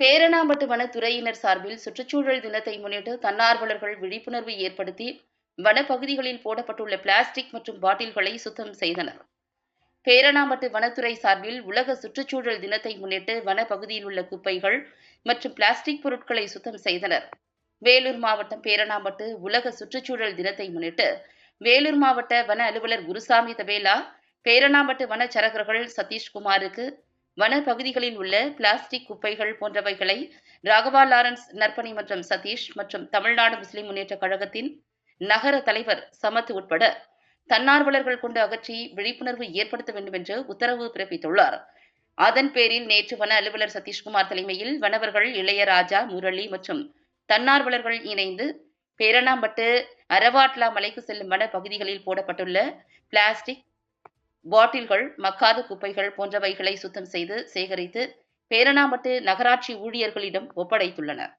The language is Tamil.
பேரணாம்பட்டு வனத்துறையினர் சார்பில் சுற்றுச்சூழல் தினத்தை முன்னிட்டு தன்னார்வலர்கள் விழிப்புணர்வு ஏற்படுத்தி வனப்பகுதிகளில் போடப்பட்டுள்ள பிளாஸ்டிக் மற்றும் பாட்டில்களை சுத்தம் செய்தனர். பேரணாம்பட்டு வனத்துறை சார்பில் உலக சுற்றுச்சூழல் தினத்தை முன்னிட்டு வனப்பகுதியில் உள்ள குப்பைகள் மற்றும் பிளாஸ்டிக் பொருட்களை சுத்தம் செய்தனர். வேலூர் மாவட்டம் பேரணாம்பட்டு உலக சுற்றுச்சூழல் தினத்தை முன்னிட்டு வேலூர் மாவட்ட வன அலுவலர் குருசாமி தபேலா பேரணாம்பட்டு வனச்சரகர்கள் சதீஷ்குமாருக்கு வன பகுதிகளில் உள்ள பிளாஸ்டிக் குப்பைகள் போன்றவைகளை ராகவா லாரன்ஸ் நற்பணி மற்றும் சதீஷ் மற்றும் தமிழ்நாடு முஸ்லிம் முன்னேற்ற கழகத்தின் நகர தலைவர் சமத் உட்பட தன்னார்வலர்கள் கொண்டு அகற்றி விழிப்புணர்வு ஏற்படுத்த வேண்டும் என்று உத்தரவு பிறப்பித்துள்ளார். அதன் பேரில் நேற்று வன அலுவலர் சதீஷ்குமார் தலைமையில் வனவர்கள் இளையராஜா முரளி மற்றும் தன்னார்வலர்கள் இணைந்து பேரணாம்பட்டு அரவாட்லா மலைக்கு செல்லும் வன பகுதிகளில் போடப்பட்டுள்ள பிளாஸ்டிக் பாட்டில்கள் மக்காத குப்பைகள் போன்றவைகளை சுத்தம் செய்து சேகரித்து பேரணாம்பட்டு நகராட்சி ஊழியர்களிடம் ஒப்படைத்துள்ளனர்.